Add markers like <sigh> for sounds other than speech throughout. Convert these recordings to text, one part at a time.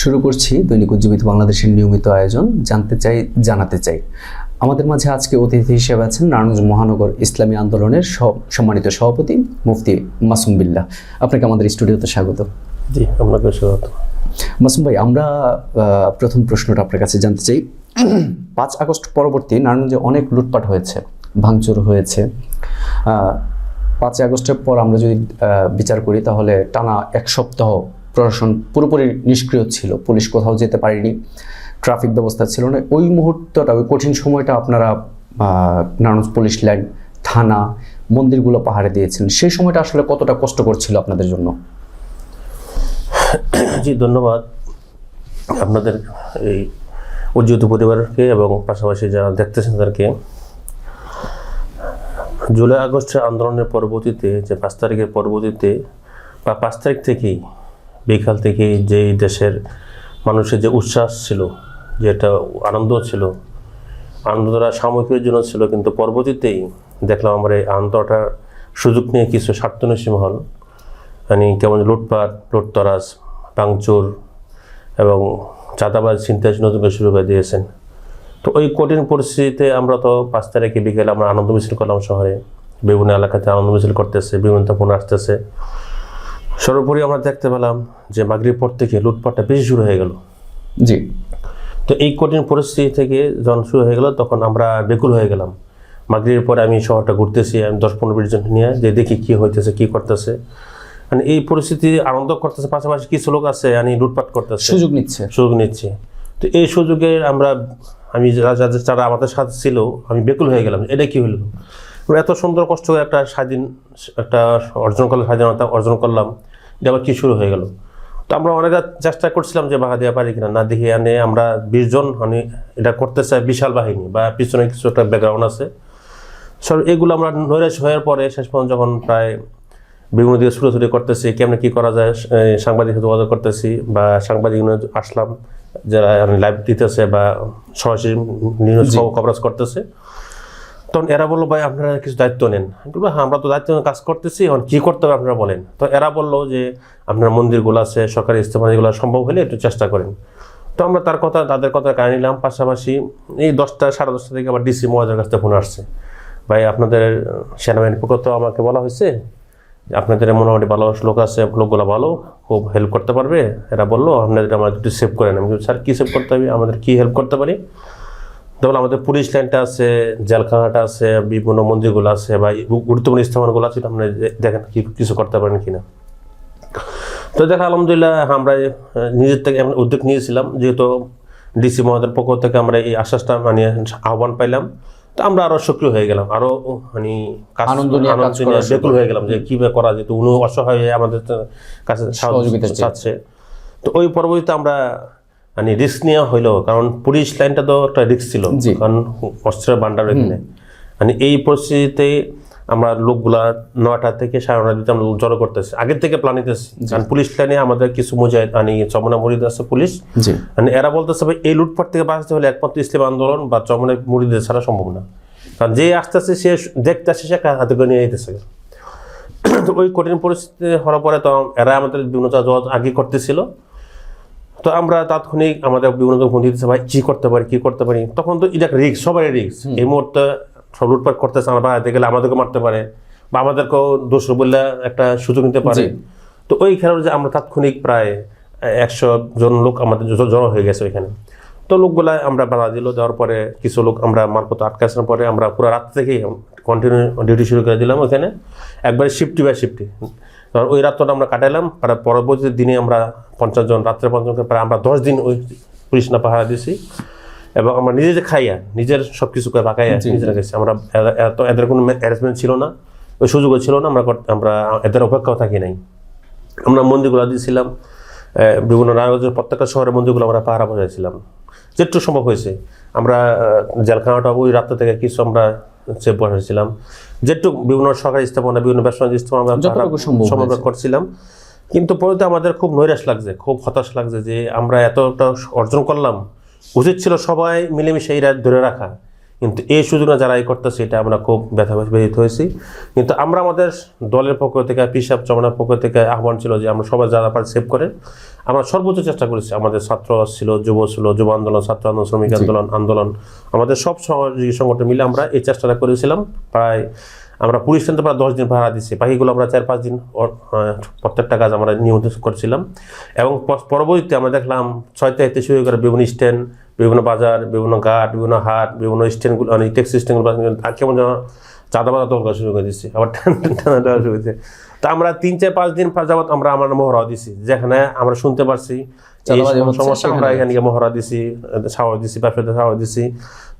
শুরু করছি দৈনিক উজ্জীবিত বাংলাদেশের নিয়মিত আয়োজন জানতে চাই জানাতে চাই। আমাদের মাঝে আজকে অতিথি হিসেবে আছেন নারায়ণগঞ্জ মহানগর ইসলামী আন্দোলনের সম্মানিত সভাপতি মুফতি মাসুম বিল্লাহ। আপনাকে আমাদের স্টুডিওতে স্বাগত। জি আপনাকে স্বাগত। মাসুম ভাই আমরা প্রথম প্রশ্নটা আপনার কাছে জানতে চাই। পাঁচ আগস্ট পরবর্তী নারায়ণগঞ্জে অনেক লুটপাট হয়েছে ভাঙচুর হয়েছে। পাঁচই আগস্টের পর আমরা যদি বিচার করি তাহলে টানা এক সপ্তাহ প্রশাসন পুরোপুরি নিষ্ক্রিয় ছিল পুলিশ কোথাও যেতে পারেনি ট্রাফিক ব্যবস্থা ছিল না। ওই মুহূর্তটা ওই কঠিন সময়টা আপনারা আহ, পুলিশ লাইন থানা মন্দিরগুলো পাহাড়ে দিয়েছেন। সেই সময়টা আসলে কতটা কষ্ট করছিল আপনাদের জন্য? জি ধন্যবাদ। আপনাদের এই উজ্জ্বত পরিবারকে এবং পাশাপাশি যারা দেখতেছেন তাদেরকে। জুলাই আগস্টের আন্দোলনের পরবর্তীতে যে পাঁচ তারিখের পরবর্তীতে বা পাঁচ তারিখ থেকেই বিকাল থেকেই যে দেশের মানুষের যে উচ্ছ্বাস ছিল, যে একটা আনন্দ ছিল, আনন্দটা সাময়িকের জন্য ছিল, কিন্তু পরবর্তীতেই দেখলাম আমার এই আনন্দটার সুযোগ নিয়ে কিছু স্বার্থনসী মহল মানে কেমন লুটপাট, লুটতরাজ, ভাঙচুর এবং চাঁদাবাজ ছিনতাই নতুন করে শুরু করে দিয়েছেন। তো ওই কঠিন পরিস্থিতিতে আমরা তো পাঁচ তারিখে বিকেলে আমরা আনন্দ মিছিল করলাম শহরে। বিভিন্ন এলাকাতে আনন্দ মিছিল করতেছে, বিভিন্ন ফোন আসতেছে। সর্বোপরি আমরা দেখতে পেলাম যে মাগরিব পর থেকে লুটপাটটা বেশি শুরু হয়ে গেল। জি। তো এই কঠিন পরিস্থিতি থেকে যখন শুরু হয়ে গেল তখন আমরা বেকুল হয়ে গেলাম। মাগরির পরে আমি শহরটা ঘুরতেছি আমি দশ পনেরো বিশ জন নিয়ে যে দেখি কি হইতেছে কি করতেছে। মানে এই পরিস্থিতি আনন্দ করতেছে পাশাপাশি কিছু লোক আছে আমি লুটপাট করতেছে। সুযোগ নিচ্ছে। সুযোগ নিচ্ছে। তো এই সুযোগে আমরা আমি যারা- যারা আমাদের সাথে ছিল আমি বেকুল হয়ে গেলাম। এটা কি হলো এত সুন্দর কষ্ট করে একটা স্বাধীন একটা অর্জন করলাম স্বাধীনতা অর্জন করলাম। আবার কি শুরু হয়ে গেল। তো আমরা অনেক চেষ্টা করছিলাম যে বাধা দেওয়া পারি কিনা না দেখি আনে। আমরা বিশ জন মানে এটা করতে চাই বিশাল বাহিনী বা পিছনে কিছু একটা ব্যাকগ্রাউন্ড আছে। সব এগুলো আমরা নৈরাশ হওয়ার পরে শেষ পর্যন্ত যখন প্রায় বিভিন্ন দিকে ছুটোছুটি করতেছি কেমনে কি করা যায় সাংবাদিক যোগাযোগ করতেছি বা সাংবাদিক আসলাম যারা লাইভ দিতেছে বা সরাসরি নিউজ কভারেজ করতেছে। তখন এরা বলল, ভাই, আপনারা কিছু দায়িত্ব নেন। বলব হ্যাঁ আমরা তো দায়িত্ব কাজ করতেছি, এখন কী করতে হবে আপনারা বলেন। তো এরা বলল যে, আপনার মন্দিরগুলো আছে, সরকারি ইস্তেমা সম্ভব হলে একটু চেষ্টা করেন। তো আমরা তার কথা, তাদের কথা কানে নিলাম। পাশাপাশি এই দশটা, সাড়ে দশটা থেকে আবার ডিসি মহাজের কাছ থেকে ফোন আসছে। ভাই, আপনাদের সেনাবাহিনীর পক্ষ তো আমাকে বলা হয়েছে আপনাদের মোটামুটি ভালো লোক আছে, লোকগুলো ভালো, খুব হেল্প করতে পারবে। এরা বলল, আপনাদের আমাদের একটু সেভ করেন আমি স্যার, কী সেভ করতে হবে? আমাদের কী হেল্প করতে পারি? যেমন আমাদের পুলিশ লাইনটা আছে জেলখানাটা আছে বিভিন্ন মন্দিরগুলো আছে বা গুরুত্বপূর্ণ স্থাপনগুলো আছে আপনি দেখেন কি কিছু করতে পারেন কিনা। তো দেখা আলহামদুলিল্লাহ আমরা নিজের থেকে এমন উদ্যোগ নিয়েছিলাম যেহেতু ডিসি মহোদয়ের পক্ষ থেকে আমরা এই আশ্বাসটা মানে আহ্বান পাইলাম তো আমরা আরও সক্রিয় হয়ে গেলাম আরও মানে আনন্দ নিয়ে ব্যাকুল হয়ে গেলাম যে কীভাবে করা যেত উনি অসহায় হয়ে আমাদের কাছে সাহায্য চাচ্ছে। তো ওই পরবর্তীতে আমরা মানে রিস্ক নেওয়া হইল কারণ পুলিশ লাইনটা তো একটা রিস্ক ছিল কারণ অস্ত্রের ভান্ডার এখানে। মানে এই পরিস্থিতিতে আমরা লোকগুলা নয়টা থেকে সাড়ে নটা দিতে আমরা জড়ো করতেছি আগের থেকে প্ল্যান নিতেছি। কারণ পুলিশ লাইনে আমাদের কিছু মুজাহিদ মানে চমনা মরিদ আছে পুলিশ মানে এরা বলতেছে ভাই এই লুটপাট থেকে বাঁচতে হলে একমাত্র ইসলাম আন্দোলন বা চমনা মুরিদের ছাড়া সম্ভব না। কারণ যে আস্তে আস্তে সে দেখতে আসে সে হাতে করে নিয়ে যেতেছে <clears throat> তো ওই কঠিন পরিস্থিতি হওয়ার পরে তো এরা আমাদের বিভিন্ন যোগাযোগ আগে করতেছিল তো আমরা তাৎক্ষণিক আমাদের বিভিন্ন ফোন দিতেছে ভাই কী করতে পারি কী করতে পারি? তখন তো এটা রিক্স সবাই রিক্স এই মুহূর্তে সব লুটপাট করতেছে আমরা বাড়াতে গেলে আমাদেরকে মারতে পারে বা আমাদেরকেও দোষ বললে একটা সুযোগ নিতে পারে। তো ওই খেলার যে আমরা তাৎক্ষণিক প্রায় একশো জন লোক আমাদের জড়ো হয়ে গেছে ওইখানে। তো লোকগুলা আমরা বাধা দিল দেওয়ার পরে কিছু লোক আমরা মারফত আটকানোর পরে আমরা পুরো রাত থেকেই কন্টিনিউ ডিউটি শুরু করে দিলাম ওখানে একবারে শিফটি বাই শিফটি কারণ ওই রাত্রটা আমরা কাটাইলাম আর পরবর্তী দিনে আমরা পঞ্চাশ জন রাত্রে পঞ্চাশ জন প্রায় আমরা দশ দিন ওই পুলিশ না পাহারা দিছি। এবং আমরা নিজে যে খাইয়া নিজের সব কিছু করে বাকাইয়া জি, নিজেরা গেছি আমরা এত এদের কোনো অ্যারেঞ্জমেন্ট ছিল না ওই সুযোগও ছিল না আমরা আমরা এদের অপেক্ষাও থাকি নাই। আমরা মন্দিরগুলো দিয়েছিলাম বিভিন্ন নারায়ণগঞ্জের প্রত্যেকটা শহরের মন্দিরগুলো আমরা পাহারা বজাইছিলাম যেটুকু সম্ভব হয়েছে। আমরা জেলখানাটা ওই রাত্র থেকে কিছু আমরা সেভ বসাইছিলাম যেটুকু বিভিন্ন সরকারি স্থাপনা বিভিন্ন ব্যবসা স্থাপনা আমরা। করছিলাম। কিন্তু পরে আমাদের খুব নৈরাশ লাগছে খুব হতাশ লাগছে যে আমরা এতটা অর্জন করলাম। উচিত ছিল সবাই মিলেমিশে এই রাত ধরে রাখা। কিন্তু এই সুযোগটা যারা এই করতেছে এটা আমরা খুব ব্যথা ব্যথিত হয়েছি। কিন্তু আমরা আমাদের দলের পক্ষ থেকে পিসাব চমনার পক্ষ থেকে আহ্বান ছিল যে আমরা সবাই যারা পারে সেভ করে আমরা সর্বোচ্চ চেষ্টা করেছি। আমাদের ছাত্র ছিল যুব ছিল যুব আন্দোলন ছাত্র আন্দোলন শ্রমিক আন্দোলন আন্দোলন। আমাদের সব সহযোগী সংগঠন মিলে আমরা এই চেষ্টাটা করেছিলাম। প্রায় আমরা পুলিশ স্টেশন প্রায় দশ দিন ভাড়া দিচ্ছি বাকিগুলো আমরা চার পাঁচ দিন প্রত্যেকটা কাজ আমরা নিয়মিত করছিলাম। এবং পরবর্তীতে আমরা দেখলাম ছয় তারিখতে শুরু করে বিভিন্ন স্ট্যান্ড বিভিন্ন বাজার বিভিন্ন ঘাট বিভিন্ন হাট বিভিন্ন স্ট্যান্ডগুলো মানে ট্যাক্সি স্ট্যান্ডগুলো কেমন যেন চাঁদা বাদা দরকার শুরু করে দিচ্ছি আবার টানা টানা শুরু করেছে তা আমরা তিন চার পাঁচ দিন পর যাবত আমরা আমার মহড়া দিছি যেখানে আমরা শুনতে পারছি সমস্যা আমরা এখানে মহড়া দিছি সাহস দিছি ব্যবসাতে সাহস দিছি।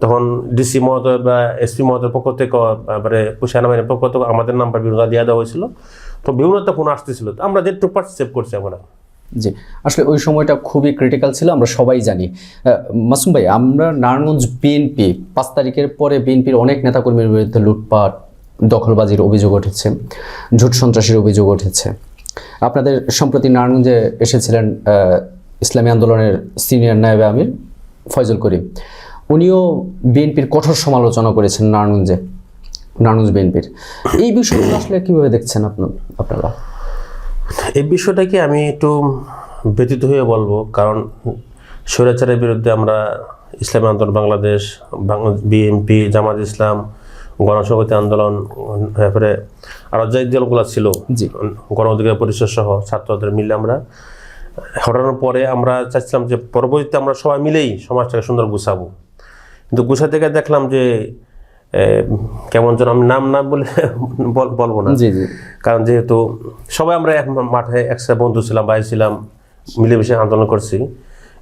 তখন ডিসি মহোদয় বা এসপি মহোদয়ের পক্ষ থেকে মানে সেনাবাহিনীর পক্ষ থেকে আমাদের নাম্বার বিভিন্ন দেওয়া দেওয়া হয়েছিল। তো বিভিন্ন একটা ফোন আসতেছিল তো আমরা যে টুপার সেভ করছি আমরা। জি। আসলে ওই সময়টা খুবই ক্রিটিক্যাল ছিল, আমরা সবাই জানি। মাসুম ভাই, আমরা নারায়ণগঞ্জ বিএনপি পাঁচ তারিখের পরে বিএনপির অনেক নেতাকর্মীর বিরুদ্ধে লুটপাট, দখলবাজির অভিযোগ উঠেছে ঝুট সন্ত্রাসের অভিযোগ উঠেছে। আপনাদের সম্প্রতি নারায়ণগঞ্জে এসেছিলেন ইসলামী আন্দোলনের সিনিয়র নায়েবে আমির ফয়জল করিম। উনিও বিএনপির কঠোর সমালোচনা করেছেন নারায়ণগঞ্জে, নারায়ণগঞ্জ বিএনপির এই বিষয়গুলো আসলে কীভাবে দেখছেন আপনার আপনারা? এই বিষয়টাকে আমি একটু ব্যতীত হয়ে বলব কারণ স্বৈরাচারের বিরুদ্ধে আমরা ইসলামী আন্দোলন বাংলাদেশ বিএনপি জামাত ইসলাম গণসংহতি আন্দোলন তারপরে আরও যে দলগুলো ছিল জি। গণ অধিকার পরিষদ সহ ছাত্রদের মিলে আমরা হটানোর পরে আমরা চাচ্ছিলাম যে পরবর্তীতে আমরা সবাই মিলেই সমাজটাকে সুন্দর গুছাবো কিন্তু গুছাতে গিয়ে দেখলাম যে কেমন যেন আমি নাম না বলে <laughs> বল- বলব না। জি জি। কারণ যেহেতু সবাই আমরা এক মাঠে একসাথে বন্ধু ছিলাম ভাই ছিলাম মিলেমিশে আন্দোলন করছি।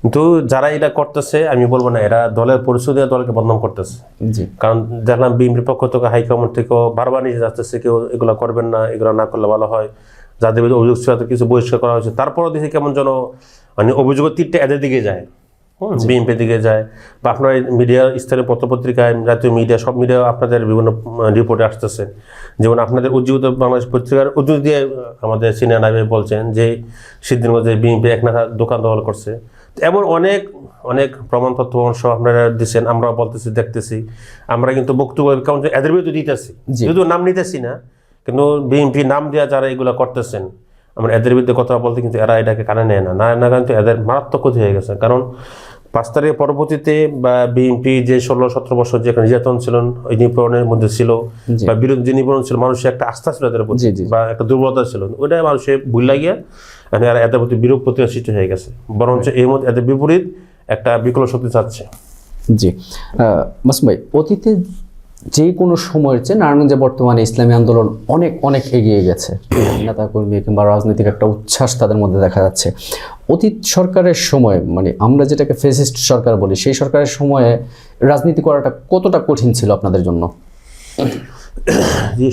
কিন্তু যারা এটা করতেছে আমি বলব না এরা দলের পরিচয় দিয়ে দলকে বদনাম করতেছে। জি। কারণ দেখলাম বিএনপির পক্ষ থেকে হাইকমান্ড থেকেও বারবার নিয়ে যাচ্ছে কেউ এগুলো করবেন না এগুলো না করলে ভালো হয়। যাদের বিরুদ্ধে অভিযোগ ছিল কিছু বহিষ্কার করা হয়েছে। তারপরও দেখি কেমন যেন মানে অভিযোগের তীরটা এদের দিকে যায়। বিএনপির দিকে যায় বা আপনার মিডিয়া স্থানীয় পত্রপত্রিকায় জাতীয় মিডিয়া সব মিডিয়া আপনাদের বিভিন্ন রিপোর্টে আসতেছে। যেমন আপনাদের উজ্জীবিত বাংলাদেশ পত্রিকার উদ্যোগ দিয়ে আমাদের সিনিয়র নাইবে বলছেন যে সিদ্দিন মধ্যে বিএনপি এক নাথা দোকান দখল করছে। এমন অনেক অনেক প্রমাণ তথ্য অংশ আপনারা দিচ্ছেন আমরা বলতেছি দেখতেছি। আমরা কিন্তু বক্তব্য কারণ এদের বিরুদ্ধে দিতেছি। যদিও নাম নিতেছি না কিন্তু বিএনপি নাম দেওয়া যারা এগুলো করতেছেন আমরা এদের বিরুদ্ধে কথা বলতে কিন্তু এরা এটাকে কানে নেয় না। না না কিন্তু এদের মারাত্মক ক্ষতি হয়ে গেছে। কারণ পাঁচ তারিখের পরবর্তীতে বা বিএনপি যে ষোলো সতেরো বছর যে নির্যাতন ছিলেন ওই নিপরণের মধ্যে ছিল বা বিরোধী যে নিপরণ ছিল মানুষের একটা আস্থা ছিল এদের প্রতি। বা একটা দুর্বলতা ছিল। ওইটা মানুষের ভুল লাগিয়ে মানে এদের প্রতি বিরূপ প্রতিক্রিয়া সৃষ্টি হয়ে গেছে। বরঞ্চ এর মধ্যে এদের বিপরীত একটা বিকল্প শক্তি চাচ্ছে। জি। মাসুম ভাই অতীতে যে কোনো সময়ের চেয়ে নারায়ণগঞ্জে বর্তমানে ইসলামী আন্দোলন অনেক অনেক এগিয়ে গেছে। নেতাকর্মী কিংবা রাজনৈতিক একটা উচ্ছ্বাস তাদের মধ্যে দেখা যাচ্ছে। অতীত সরকারের সময় মানে আমরা যেটাকে ফেসিস্ট সরকার বলি, সেই সরকারের সময়ে রাজনীতি করাটা কতটা কঠিন ছিল আপনাদের জন্য?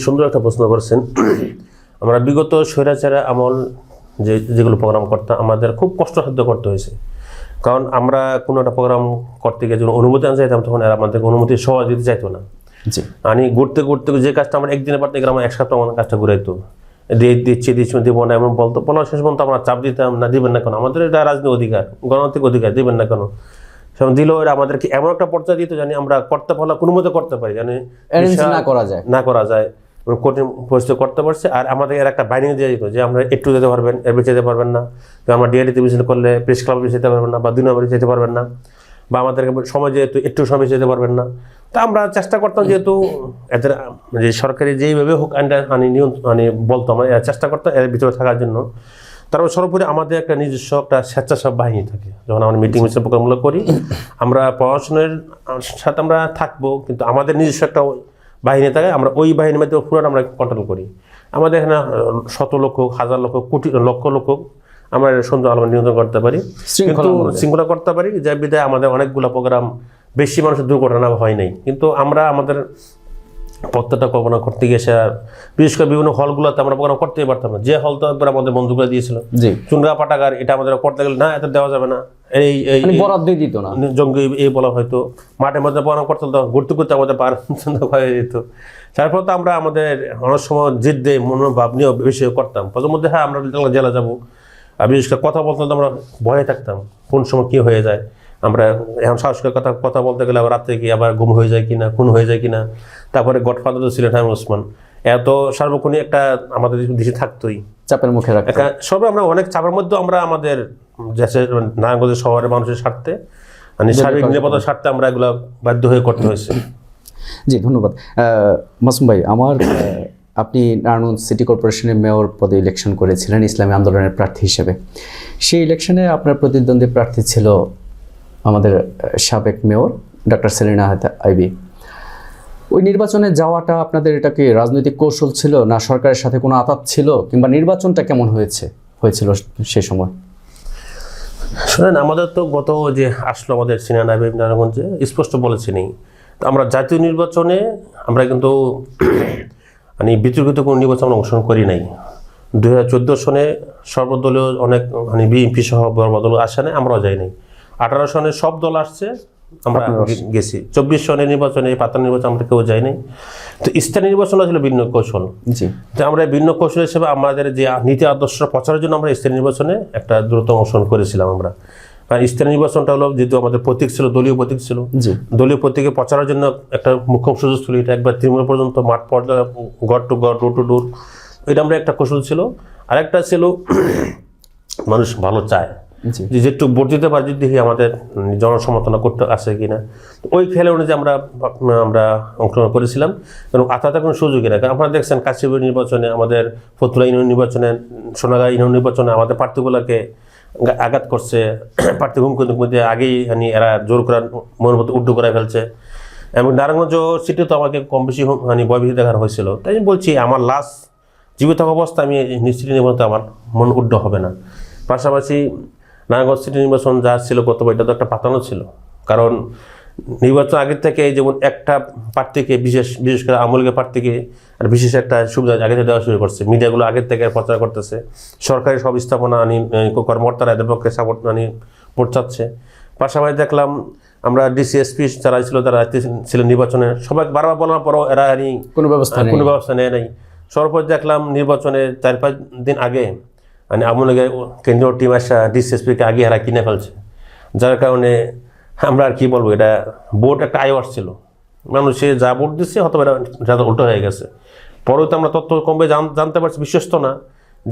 সুন্দর একটা প্রশ্ন করেছেন। আমরা বিগত স্বৈরাচারের আমল যে, যেগুলো প্রোগ্রাম করতাম আমাদের খুব কষ্টসাধ্য করতে হয়েছে। কারণ আমরা কোনো একটা প্রোগ্রাম করতে গিয়ে যখন অনুমতি আনতে চাইতাম, তখন এরা আমাদের অনুমতি সহজ দিতে চাইতো না। জি। আমি ঘুরতে ঘুরতে যে কাজটা আমরা একদিনে পারতে গেলে আমার এক সপ্তাহ আমাদের কাজটা ঘুরাইতো দিয়ে দিচ্ছি দিচ্ছি দিব না এমন বলতো। বলার শেষ পর্যন্ত আমরা চাপ দিতাম না দিবেন না কেন? আমাদের এটা রাজনৈতিক অধিকার গণতান্ত্রিক অধিকার দিবেন না কেন? সেরকম দিল এরা আমাদেরকে এমন একটা পর্যায়ে দিত জানি আমরা করতে পারলে কোনো মতে করতে পারি জানি না করা যায়। না করা যায়। কঠিন পরিস্থিতি করতে পারছে। আর আমাদের এর একটা বাইনিং দিয়ে দিত যে আমরা একটু যেতে পারবেন এর বেঁচে যেতে পারবেন না। তো আমরা ডিআইডিতে মিছিল করলে প্রেস ক্লাবে যেতে পারবেন না বা দুই নম্বরে যেতে পারবেন না। বা আমাদেরকে সময় যেহেতু একটু সময় যেতে পারবেন না। তা আমরা চেষ্টা করতাম যেহেতু এদের যে সরকারি যেইভাবে হোক আন্ডার মানে নিয়ন্ত্রণ মানে বলতো আমরা চেষ্টা করতাম এর ভিতরে থাকার জন্য। তারপর সর্বোপরি আমাদের একটা নিজস্ব একটা স্বেচ্ছাসেবক বাহিনী থাকে। যখন আমরা মিটিং মিছিল প্রোগ্রামগুলো করি আমরা পড়াশোনার সাথে আমরা থাকব কিন্তু আমাদের নিজস্ব একটা বাহিনী থাকে আমরা ওই বাহিনীর মধ্যে পুরোটা আমরা কন্ট্রোল করি। আমাদের এখানে শত লক্ষ হাজার লক্ষ কোটি লক্ষ লক্ষ আমরা সুন্দর আলো নিয়ন্ত্রণ করতে পারি। কিন্তু শৃঙ্খলা করতে পারি যে বিধায় আমাদের অনেকগুলো প্রোগ্রাম বেশি মানুষের দুর্ঘটনা হয় নাই। কিন্তু আমরা আমাদের প্রত্যেকটা কল্পনা করতে গিয়ে সে বিশেষ করে বিভিন্ন হলগুলোতে আমরা প্রোগ্রাম করতেই পারতাম না। যে হল তো একবার আমাদের বন্ধুগুলো দিয়েছিল। জি। চুনগা পাটাগার এটা আমাদের করতে গেলে না এত দেওয়া যাবে না। এই এই মানে বরাদ্দই দিত না। জঙ্গি এই বলা হয়তো। মাঠের মধ্যে প্রোগ্রাম করতে হতো ঘুরতে ঘুরতে আমাদের পার হয়ে যেত। তারপর তো আমরা আমাদের অনেক সময় জিদ দিয়ে মনোভাব নিয়েও বেশি করতাম। প্রথম মধ্যে হ্যাঁ আমরা জেলা যাব আর বিশেষ করে কথা বলতে আমরা ভয়ে থাকতাম কোন সময় কী হয়ে যায়। আমরা এখন সাহসের কথা কথা বলতে গেলে আবার রাত্রে কি আবার গুম হয়ে যায় কিনা খুন হয়ে যায় কিনা তারপরে গডফাদার তো ছিলেন হামিম ওসমান এত সার্বক্ষণিক একটা আমাদের দেশে থাকতোই। চাপের মুখে একটা সবে আমরা অনেক চাপের মধ্যে আমরা আমাদের দেশের নারায়ণগঞ্জের শহরের মানুষের স্বার্থে মানে সার্বিক নিরাপত্তার স্বার্থে আমরা এগুলো বাধ্য হয়ে করতে হয়েছে। জি ধন্যবাদ। মাসুম ভাই আমার আপনি নারায়ণগঞ্জ সিটি কর্পোরেশনের মেয়র পদে ইলেকশন করেছিলেন ইসলামী আন্দোলনের প্রার্থী হিসেবে। সেই ইলেকশনে আপনার প্রতিদ্বন্দ্বী প্রার্থী ছিল আমাদের সাবেক মেয়র ডক্টর সেলিনা আইবি। ওই নির্বাচনে যাওয়াটা আপনাদের এটা কি রাজনৈতিক কৌশল ছিল না সরকারের সাথে কোনো আতাত ছিল? কিংবা নির্বাচনটা কেমন হয়েছে, হয়েছিল সে সময়? শোনেন, আমাদের তো গত যে আসলো আমাদের সিনিয়র নাবিব নারায়ণগঞ্জে স্পষ্ট বলেছি নেই তো আমরা জাতীয় নির্বাচনে আমরা কিন্তু <clears throat> মানে বিতর্কিত কোনো নির্বাচন অংশগ্রহণ করি নাই। দু হাজার চোদ্দ সনে সর্বদলীয় অনেক মানে বিএনপি সহ বড় দল আসে নাই, আমরাও যাই নাই। আঠারো সনে সব দল আসছে আমরা গেছি। চব্বিশ সনের নির্বাচনে পাতা নির্বাচন আমরা কেউ যাই নাই তো স্থানীয় নির্বাচন ছিল ভিন্ন কৌশল। জি। যে আমরা ভিন্ন কৌশল হিসেবে আমাদের যে নীতি আদর্শ প্রচারের জন্য আমরা স্থানীয় নির্বাচনে একটা দ্রুত অংশগ্রহণ করেছিলাম আমরা। কারণ স্থানীয় নির্বাচনটা হলো যেহেতু আমাদের প্রতীক ছিল দলীয় প্রতীক ছিল। দলীয় প্রতীকে প্রচারের জন্য একটা মুখ্য সুযোগ ছিল এটা। একবার তৃণমূল পর্যন্ত মাঠ পর্যায়ে গড় টু গড় ডোর টু ডোর এটা আমরা একটা কৌশল ছিল। আরেকটা ছিল মানুষ ভালো চায়। যে যেটুকু যদি দেখি আমাদের জনসমর্থনা করতে আসে কিনা। ওই খেলে অনুযায়ী আমরা আমরা অংশগ্রহণ করেছিলাম। এবং আতাতে কোনো সুযোগই না কারণ আপনারা দেখছেন, কাশিপুর নির্বাচনে আমাদের ফতুলা ইউনিয়ন নির্বাচনে, সোনাগা ইউনিয়ন নির্বাচনে আমাদের প্রার্থীগুলোকে আঘাত করছে। <clears throat> প্রার্থী হুমকি মধ্যে আগেই মানে এরা জোর করার মনের মতো উড্ডু করে ফেলছে। এবং নারায়ণগঞ্জ সিটি তো আমাকে কম বেশি মানে ভয়ভীতি দেখানো হয়েছিল। তাই আমি বলছি, আমার লাস্ট জীবিত অবস্থা আমি নিশ্চিত নির্বাচনে আমার মন উড্ড হবে না। পাশাপাশি নারায়ণগঞ্জ সিটি নির্বাচন যা ছিল গত এটা তো একটা পাতানো ছিল। কারণ নির্বাচন আগের থেকে যেমন একটা প্রার্থীকে বিশেষ বিশেষ করে আমলকে প্রার্থীকে আর বিশেষ একটা সুবিধা আগে থেকে দেওয়া শুরু করছে। মিডিয়াগুলো আগের থেকে প্রচার করতেছে। সরকারি সব স্থাপনা আনি কর্মকর্তারা এদের পক্ষে সাপোর্ট আনি পৌঁছাচ্ছে পাশাপাশি দেখলাম আমরা ডিসিএসপি যারা ছিল তারা ছিলেন নির্বাচনে সবাই বারবার বলার পরও এরা কোনো ব্যবস্থা কোনো ব্যবস্থা নেয় নাই। সর্বপর দেখলাম নির্বাচনে চার পাঁচ দিন আগে মানে আমল কেন্দ্রীয় টিম আসা ডিসিএসপিকে আগে হারা কিনে ফেলছে। যার কারণে আমরা আর কি বলব এটা ভোট একটা আয় ছিল মানুষে যা ভোট দিচ্ছে হয়তো এটা যাতে উল্টো হয়ে গেছে। পরে তো আমরা তথ্য কমবে জানতে পারছি বিশ্বস্ত না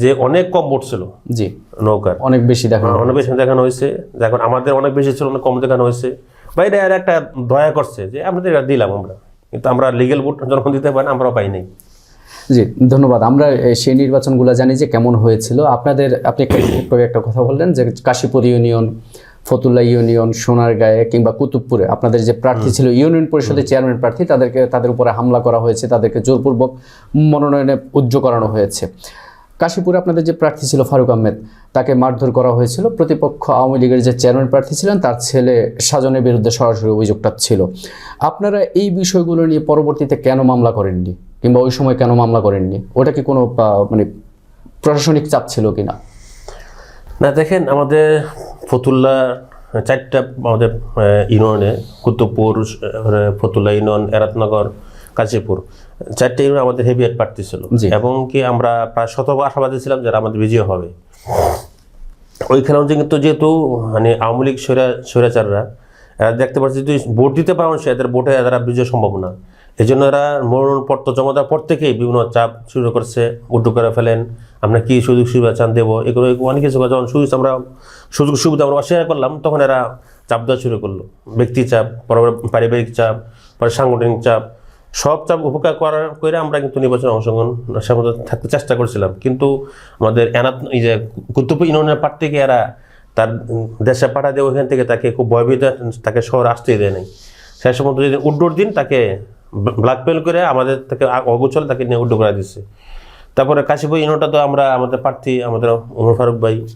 যে অনেক কম ভোট ছিল। জি। নৌকার। অনেক বেশি দেখানো অনেক বেশি দেখানো হয়েছে। এখন আমাদের অনেক বেশি ছিল অনেক কম দেখানো হয়েছে। বা এটা একটা দয়া করছে যে আপনাদের এটা দিলাম আমরা। কিন্তু আমরা লিগেল ভোট যখন দিতে পারি না, আমরাও পাই নাই। জি ধন্যবাদ। আমরা সেই নির্বাচনগুলো জানি যে কেমন হয়েছিল। আপনাদের আপনি একটা কথা বললেন যে কাশীপুর ইউনিয়ন ফতুল্লা ইউনিয়ন সোনারগাঁয়ে কিংবা কুতুবপুরে আপনাদের যে প্রার্থী ছিল ইউনিয়ন পরিষদের চেয়ারম্যান প্রার্থী তাদেরকে তাদের উপরে হামলা করা হয়েছে তাদেরকে জোরপূর্বক মনোনয়নে উজ্জ করানো হয়েছে। কাশীপুরে আপনাদের যে প্রার্থী ছিল ফারুক আহমেদ তাকে মারধর করা হয়েছিল। প্রতিপক্ষ আওয়ামী লীগের যে চেয়ারম্যান প্রার্থী ছিলেন তার ছেলে সাজনের বিরুদ্ধে সরাসরি অভিযোগটা ছিল। আপনারা এই বিষয়গুলো নিয়ে পরবর্তীতে কেন মামলা করেননি? কিংবা ওই সময় কেন মামলা করেননি? ওটা কি কোনো মানে প্রশাসনিক চাপ ছিল কি না? দেখেন আমাদের ফতুল্লা চারটা আমাদের ইউনিয়নে কুতুবপুর ফতুল্লা ইউনিয়ন এরাতনগর কাশীপুর চারটে ইউনিয়ন আমাদের হেভিয়েট প্রার্থী ছিল। এবং কি আমরা প্রায় শত আশাবাদী ছিলাম যারা আমাদের বিজয় হবে। ওইখানে কিন্তু যেহেতু মানে আওয়ামী লীগ স্বৈরা স্বৈরাচাররা এরা দেখতে পাচ্ছি যদি ভোট দিতে পারেন সে এদের ভোটে এরা বিজয় সম্ভব না। এই জন্য এরা মনোনয়নপত্র জমা দেওয়ার পর থেকেই বিভিন্ন চাপ শুরু করছে, উড্ডু করে ফেলেন। আমরা কী সুযোগ সুবিধা চান দেবো? এগুলো অনেক কিছু যখন সুযোগ আমরা সুযোগ সুবিধা আমরা অস্বীকার করলাম, তখন এরা চাপ দেওয়া শুরু করল। ব্যক্তি চাপ পরে পারিবারিক চাপ পরে সাংগঠনিক চাপ, সব চাপ উপকার করার করে আমরা কিন্তু নির্বাচনে অংশগ্রহণ সে মধ্যে থাকতে চেষ্টা করছিলাম। কিন্তু আমাদের এনাত এই যে কুতুব ইউনিয়নের পার থেকে এরা তার দেশে পাঠা দিয়ে, ওইখান থেকে তাকে খুব ভয়ভীত তাকে শহর আসতেই দেয় নাই। শেষ পর্যন্ত যদি উড্ডোর দিন তাকে ব্ল্যাকমেল করে আমাদের তাকে অগোচরে তাকে নিয়ে উড্ডো করে দিচ্ছে। তারপরে কাশীপুর ইনোটা তো আমরা আমাদের প্রার্থী আমাদের উমর ফারুক ভাই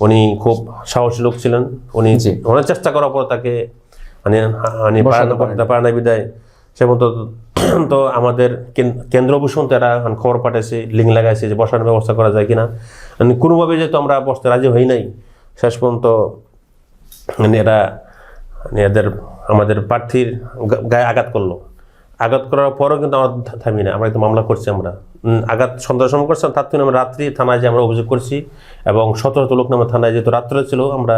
উনি খুব সাহসী লোক ছিলেন। উনি। অনেক চেষ্টা করার পর তাকে মানে পারানা বিদায় সে মতো তো আমাদের কেন- কেন্দ্র ভূষণ তারা খবর পাঠাইছে লিঙ্ক লাগাইছে যে বসানোর ব্যবস্থা করা যায় কিনা। মানে কোনোভাবে যেহেতু আমরা বসতে রাজি হই নাই শেষ পর্যন্ত মানে এরা মানে এদের আমাদের প্রার্থীর গায়ে আঘাত করল। আঘাত করার পরও কিন্তু আমরা থামি না আমরা কিন্তু মামলা করছি আমরা। আঘাত সন্ধ্যার সময় করছিলাম তার থেকে আমরা রাত্রি থানায় যে আমরা অভিযোগ করছি এবং শত শত লোক নামে থানায় যেহেতু রাত্রে ছিল আমরা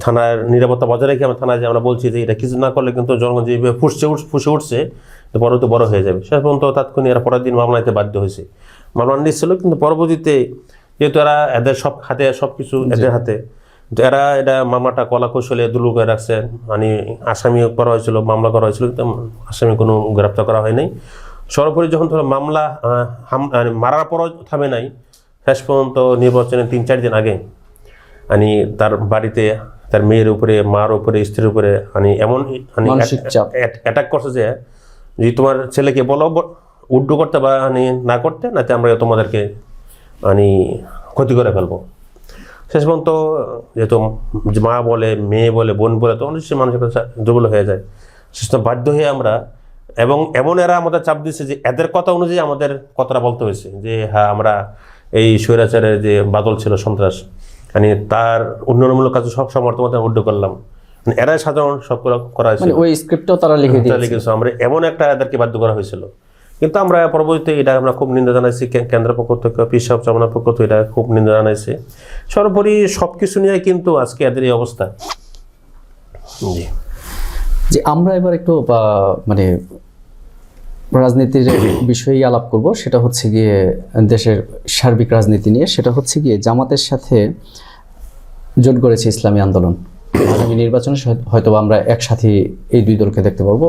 থানার নিরাপত্তা বজায় রেখে আমরা থানায় যে আমরা বলছি যে এটা কিছু না করলে কিন্তু জনগণ যেভাবে ফুসছে উঠ- ফুসে উঠছে তো বড় তো বড় হয়ে যাবে। শেষ পর্যন্ত তাৎক্ষণিক এরা পরের দিন মামলা নিতে বাধ্য হয়েছে। মামলা নিচ্ছিল কিন্তু পরবর্তীতে যেহেতু এরা এদের সব হাতে সব কিছু এদের হাতে তো এরা এটা মামলাটা কলা কৌশলে করে রাখছে মানে আসামি করা হয়েছিল মামলা করা হয়েছিল কিন্তু আসামি কোনো গ্রেপ্তার করা হয় নাই সর্বোপরি যখন ধরো মামলা মানে মারার পরও থামে নাই শেষ পর্যন্ত নির্বাচনের তিন চার দিন আগে মানে তার বাড়িতে তার মেয়ের উপরে মার উপরে স্ত্রীর উপরে মানে এমন মানে চাপ। অ্যাটাক করছে যে যদি তোমার ছেলেকে বলো উড্ডু করতে বা মানে না করতে নাতে আমরা তোমাদেরকে মানে ক্ষতি করে ফেলব শেষ পর্যন্ত যেহেতু মা বলে মেয়ে বলে বোন বলে তখন সে মানুষের কাছে দুর্বল হয়ে যায়। শেষ বাধ্য হয়ে আমরা এবং এমন এরা আমাদের চাপ দিচ্ছে যে এদের কথা অনুযায়ী আমাদের কথাটা বলতে হয়েছে যে হ্যাঁ আমরা এই স্বৈরাচারের যে বাদল ছিল সন্ত্রাস মানে তার উন্নয়নমূলক কাজ সব সমর্থন উড্ড করলাম। মানে এরাই সাধারণ সব করা- মানে ওই স্ক্রিপ্টও তারা লিখে কিন্তু আমরা এমন একটা এদেরকে বাধ্য করা হয়েছিল। কিন্তু আমরা পরবর্তীতে এটা আমরা খুব নিন্দা জানাইছি কেন্দ্রের পক্ষ থেকে পিসাব চামনার পক্ষ থেকে এটা খুব নিন্দা জানাইছি। সর্বোপরি সব কিছু নিয়ে কিন্তু আজকে এদের এই অবস্থা। জি। যে আমরা এবার একটু মানে রাজনীতির বিষয়েই আলাপ করব, সেটা হচ্ছে গিয়ে দেশের সার্বিক রাজনীতি নিয়ে। সেটা হচ্ছে গিয়ে জামাতের সাথে জোট গড়েছে ইসলামী আন্দোলন। আগামী নির্বাচনে হয়তো আমরা একসাথে এই দুই দলকে দেখতে পারব।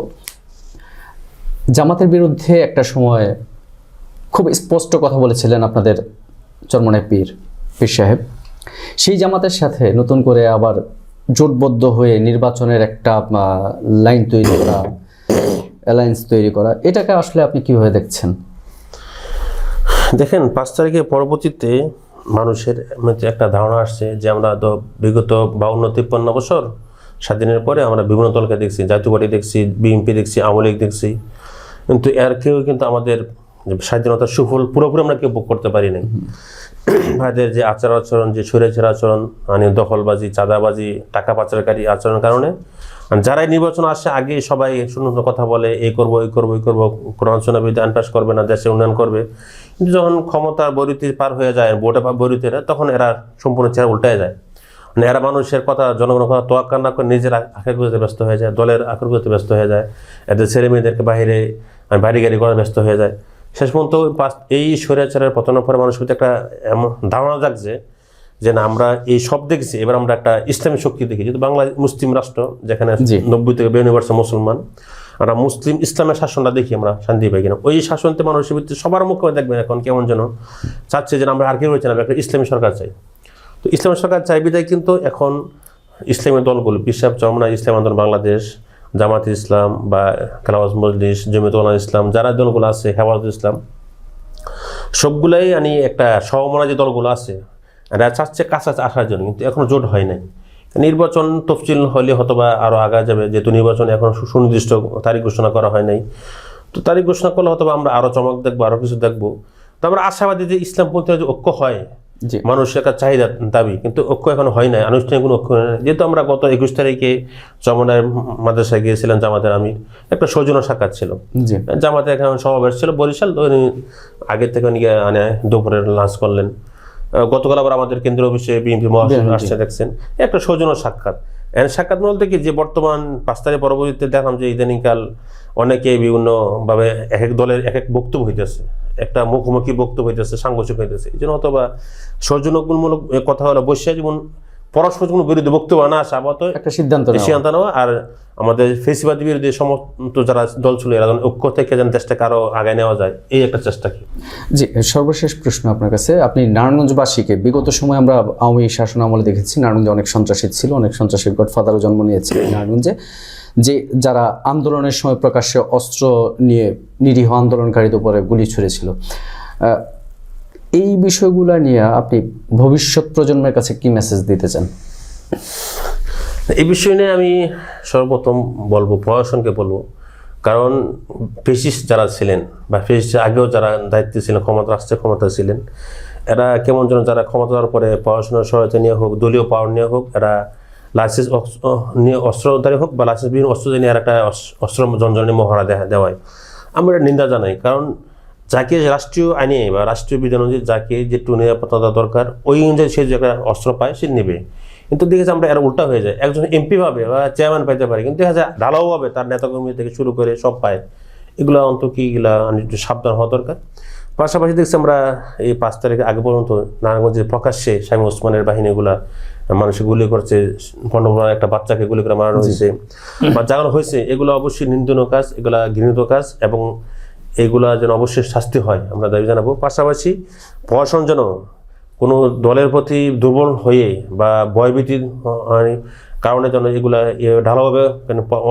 জামাতের বিরুদ্ধে একটা সময় খুব স্পষ্ট কথা বলেছিলেন আপনাদের চরমনায় পীর পীর সাহেব। সেই জামাতের সাথে নতুন করে আবার জোটবদ্ধ হয়ে নির্বাচনের একটা লাইন তৈরি করা অ্যালায়েন্স তৈরি করা, এটাকে আসলে আপনি কীভাবে দেখছেন? দেখেন, পাঁচ তারিখের পরবর্তীতে মানুষের মধ্যে একটা ধারণা আসছে যে আমরা তো বিগত বাউন্ন, তিপ্পান্ন বছর স্বাধীনের পরে আমরা বিভিন্ন দলকে দেখছি, জাতীয় পার্টি দেখছি, বিএনপি দেখছি, আওয়ামী লীগ দেখছি। কিন্তু এর কেউ কিন্তু আমাদের স্বাধীনতার সুফল পুরোপুরি আমরা কেউ ভোগ করতে পারি নাই। ভাইদের যে আচার আচরণ, যে সুরেছের আচরণ মানে দখলবাজি, চাঁদাবাজি, টাকা পাচারকারী আচরণের কারণে। যারাই নির্বাচন আসে আগে সবাই সুন্দর কথা বলে, এই করব এই করব এই করব কোরআন সোনা বিধান পাস করবে না, দেশে উন্নয়ন করবে। কিন্তু যখন ক্ষমতার বরিতি পার হয়ে যায়, ভোটে বরিতিরা, তখন এরা সম্পূর্ণ চেহারা উল্টায় যায়। মানে এরা মানুষের কথা, জনগণের কথা তোয়াক্কা না করে নিজের আখের গুলোতে ব্যস্ত হয়ে যায়, দলের আখের গুলোতে ব্যস্ত হয়ে যায়। এদের ছেলে মেয়েদেরকে বাইরে বাড়ি গাড়ি করা ব্যস্ত হয়ে যায়। শেষ পর্যন্ত এই স্বৈরাচারের পতনের পরে মানুষের প্রতি একটা এমন ধারণা জাগছে যে না আমরা এই সব দেখছি। এবার আমরা একটা ইসলামী শক্তি দেখি। যেহেতু বাংলা মুসলিম রাষ্ট্র যেখানে। নব্বই থেকে বিরানব্বই পার্সেন্ট মুসলমান আমরা মুসলিম ইসলামের শাসনটা দেখি আমরা শান্তি পাই কিনা। ওই শাসনতে মানুষের ভিত্তি সবার মুখে দেখবেন এখন কেমন যেন চাচ্ছে যে আমরা আর কেউ রয়েছে না একটা ইসলামী সরকার চাই। তো ইসলামী সরকার চাই বিদায় কিন্তু এখন ইসলামী দলগুলো পিসাব চমনা ইসলাম আন্দোলন বাংলাদেশ জামাত ইসলাম বা খেলাওয়াজ মজলিস জমিতুল্লাহ ইসলাম, যারা দলগুলো আছে, হেফাজত ইসলাম, সবগুলাই আমি একটা সমমনা যে দলগুলো আছে। এরা চাচ্ছে কাছাকাছি আসার জন্য, কিন্তু এখনও জোট হয় নাই। নির্বাচন তফসিল হলে হয়তো বা আরও আগা যাবে, যেহেতু নির্বাচন এখন সুনির্দিষ্ট তারিখ ঘোষণা করা হয় নাই। তো তারিখ ঘোষণা করলে হয়তো আমরা আরও চমক দেখব আরও কিছু দেখব। তো আমরা আশাবাদী যে ইসলামপন্থীরা যে ঐক্য হয়। জি। মানুষের একটা চাহিদা দাবি। কিন্তু ঐক্য এখন হয় নাই আনুষ্ঠানিক কোনো ঐক্য হয় নাই। যেহেতু আমরা গত একুশ তারিখে চমনায় মাদ্রাসায় গিয়েছিলাম জামাতের আমির একটা সৌজন্য সাক্ষাৎ ছিল। জামাতে এখানে সমাবেশ ছিল বরিশাল আগের থেকে উনি মানে দুপুরে লাঞ্চ করলেন। গতকাল আবার আমাদের কেন্দ্রীয় অফিসে বিএনপি মহাসচিব আসছে দেখছেন। একটা সৌজন্য সাক্ষাৎ। সাক্ষাৎ বলতে কি যে বর্তমান পাঁচ তারিখ পরবর্তীতে দেখলাম যে ইদানিংকাল অনেকে বিভিন্নভাবে এক এক দলের এক এক বক্তব্য হইতেছে। একটা মুখোমুখি বক্তব্য হইতেছে সাংঘর্ষিক হইতেছে। এই জন্য অথবা সৌজন্যমূলক কথা হলো বসে যেমন পরস্পর কোনো বিরুদ্ধে বক্তব্য না আসা আপাতত একটা সিদ্ধান্ত। সিদ্ধান্ত নেওয়া। আর আমাদের ফেসিবাদী বিরুদ্ধে সমস্ত যারা দল ছিল এরা ঐক্য থেকে যেন দেশটাকে আরও আগায় নেওয়া যায় এই একটা চেষ্টা কি? জি সর্বশেষ প্রশ্ন আপনার কাছে। আপনি নারায়ণগঞ্জবাসীকে বিগত সময় আমরা আওয়ামী শাসন আমলে দেখেছি। নারায়ণগঞ্জে অনেক সন্ত্রাসী ছিল অনেক সন্ত্রাসীর গডফাদারও জন্ম নিয়েছে নারায়ণগঞ্জে। যে যারা আন্দোলনের সময় প্রকাশ্যে অস্ত্র নিয়ে নিরীহ আন্দোলনকারীদের উপরে গুলি ছুড়েছিল এই বিষয়গুলো নিয়ে আপনি ভবিষ্যৎ প্রজন্মের কাছে কি মেসেজ দিতে চান? এই বিষয় নিয়ে আমি সর্বপ্রথম বলব, প্রশাসনকে বলব। কারণ ফেসিস যারা ছিলেন বা ফেসিস আগেও যারা দায়িত্বে ছিলেন, ক্ষমতা রাষ্ট্রের ক্ষমতা ছিলেন, এরা কেমন যেন যারা ক্ষমতার পরে পড়াশোনার সহায়তা নিয়ে হোক, দলীয় পাওয়ার নিয়ে হোক, এরা লাইসেন্স নিয়ে অস্ত্রধারী হোক বা লাইসেন্স বিভিন্ন অস্ত্র নিয়ে আর একটা অস- অস্ত্র জঞ্জনী মহড়া দেখা দেওয়ায়। আমরা এটা নিন্দা জানাই, কারণ যাকে রাষ্ট্রীয় আইনে বা রাষ্ট্রীয় বিধান অনুযায়ী যাকে যেটু নিরাপত্তা দেওয়া দরকার, ওই অনুযায়ী সে যে একটা অস্ত্র পায় সে নেবে। কিন্তু দেখেছি আমরা এর উল্টা হয়ে যায়। একজন এমপি পাবে বা চেয়ারম্যান পাইতে পারে, কিন্তু দেখা যায় ঢালাও পাবে তার নেতাকর্মী থেকে শুরু করে সব পায়। এগুলো অন্ত কি এগুলা সাবধান হওয়া দরকার। পাশাপাশি দেখছি আমরা এই পাঁচ তারিখের আগে পর্যন্ত নারায়ণগঞ্জে প্রকাশ্যে স্বামী ওসমানের বাহিনীগুলা মানুষকে গুলি করছে পনেরো একটা বাচ্চাকে গুলি করে মারানো হয়েছে। বা জাগানো হয়েছে এগুলো অবশ্যই নিন্দনীয় কাজ এগুলা ঘৃণিত কাজ এবং এগুলা যেন অবশ্যই শাস্তি হয় আমরা দাবি জানাব। পাশাপাশি প্রশাসন যেন কোনো দলের প্রতি দুর্বল হয়ে বা ভয়ভীতির মানে কারণে যেন এগুলা এ ঢালাওভাবে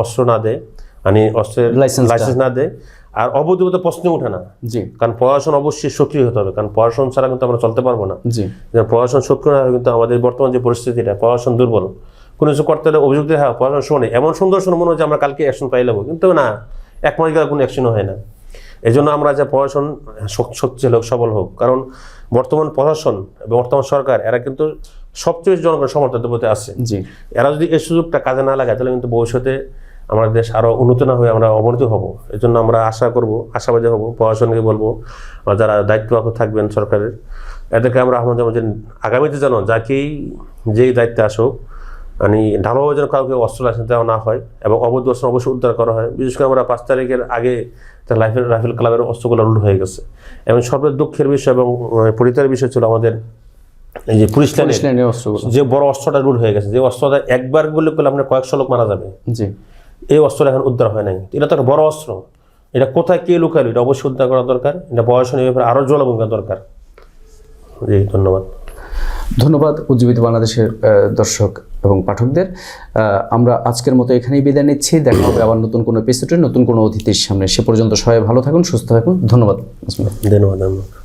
অস্ত্র না দেয় মানে অস্ত্রের টা। লাইসেন্স না দেয় আর অবৈধ প্রশ্ন ওঠে না। জি। কারণ প্রশাসন অবশ্যই সক্রিয় হতে হবে। কারণ প্রশাসন ছাড়া কিন্তু আমরা চলতে পারব না। জি। প্রশাসন সক্রিয় না কিন্তু আমাদের বর্তমান যে পরিস্থিতিটা প্রশাসন দুর্বল। কোনো কিছু করতে হলে অভিযোগ দিয়ে হ্যাঁ প্রশাসন শোনে। এমন সুন্দর শুনে মনে হয় যে আমরা কালকে অ্যাকশন পাই নেব কিন্তু না এক মাস গেলে কোনো অ্যাকশনও হয় না। এই জন্য আমরা যে প্রশাসন শক- শক্তিশালী হোক সবল হোক। কারণ বর্তমান প্রশাসন এবং বর্তমান সরকার এরা কিন্তু সবচেয়ে বেশি জনগণের সমর্থনের প্রতি আছে। জি। এরা যদি এই সুযোগটা কাজে না লাগায় তাহলে কিন্তু ভবিষ্যতে আমাদের দেশ আরও উন্নত না হয়ে আমরা অবনতি হব। এই জন্য আমরা আশা করব আশাবাদী হব প্রশাসনকে বলব যারা দায়িত্বপ্রাপ্ত থাকবেন সরকারের এদেরকে আমরা আহ্বান জানাব যে আগামীতে যেন যাকেই যেই দায়িত্বে আসুক মানে ঢালাও যেন কাউকে অস্ত্র লাইসেন্স দেওয়া না হয় এবং অবৈধ অস্ত্র অবশ্যই উদ্ধার করা হয়। বিশেষ করে আমরা পাঁচ তারিখের আগে রাইফেল রাইফেল ক্লাবের অস্ত্রগুলো লুট হয়ে গেছে। এবং সর্বের দুঃখের বিষয় এবং আহ, পরিতারের বিষয় ছিল আমাদের এই যে পুলিশ লাইনের যে বড় অস্ত্রটা রুল হয়ে গেছে যে অস্ত্রটা একবার গুলি করলে আপনার কয়েকশো লোক মারা যাবে। জি। এই অস্ত্রটা এখন উদ্ধার হয় নাই। এটা তো একটা বড় অস্ত্র। এটা কোথায় কে লুকালো এটা অবশ্যই উদ্ধার করা দরকার। এটা প্রশাসনের ব্যাপারে আরও জলভূমিকা দরকার। জি ধন্যবাদ। ধন্যবাদ উজ্জীবিত বাংলাদেশের দর্শক এবং পাঠকদের। আমরা আজকের মতো এখানেই বিদায় নিচ্ছি। দেখা হবে আবার নতুন কোনো এপিসোডে নতুন কোনো অতিথির সামনে। সে পর্যন্ত সবাই ভালো থাকুন সুস্থ থাকুন। ধন্যবাদ ধন্যবাদ ধন্যবাদ।